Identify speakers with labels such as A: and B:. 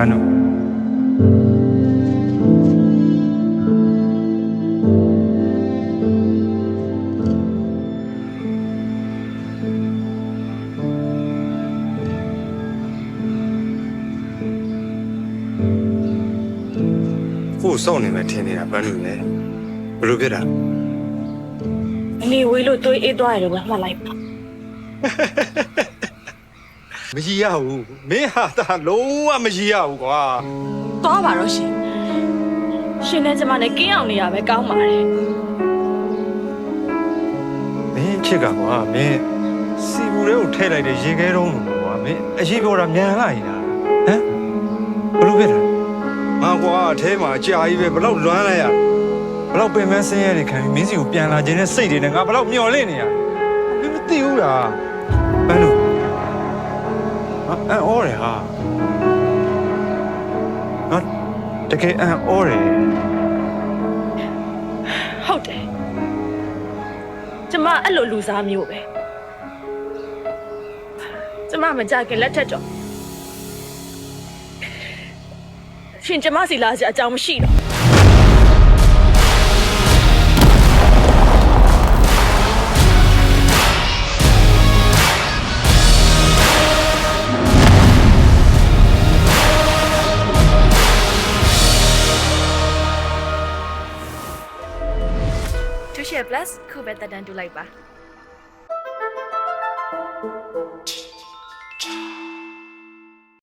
A: အဲ့တော့ကိုစောင့်နေမှထင်နေတာပန်းလူလေဘလို့ဖြစ်တာ
B: အလီဝေးလို့တွေးအေးသွားတယ်လို့ပဲမှတ်လိုက်ပါ
A: မကြီးရဘူးမင်းဟာတာလုံးဝမကြီးရဘူးကွာ
B: သွားပါတော့ရှင်ရှင်နဲ့ကျမနဲ့ကင်းအောင်နေရပဲကောင်းပါတယ်
A: မင်းချစ်ကကွာမင်းစီဘူးလေးကိုထည့်လိုက်တဲ့ရေခဲတုံးလို့ကွာမင်းအရှိပြောတာမြန်လာရင်လားဟမ်ဘလို့ဖြစ်တာငါကွာအထဲမှာအကြာကြီးပဲဘလောက်လွမ်းလိုက်ရဘလောက်ပင်မဆင်းရဲနေခံပြီးမင်းစီကိုပြန်လာခြင်းနဲ့စိတ်တွေနဲ့ငါဘလောက်မျော်လင့်နေရမင်းမသိဘူးလားပန်းလို့ငါ အံ့ဩတယ်ဟာငါတကယ်အံ့ဩတယ်
B: ဟုတ်တယ်ကျမအဲ့လိုလူစားမျိုးပဲကျမမကြခင်လက်ထက်တော့ရှင်ကျမစီလာစရာအကြောင်းမရှိတော့
C: 2 share plus ခုပဲတက်တန်းတူလိုက်ပါ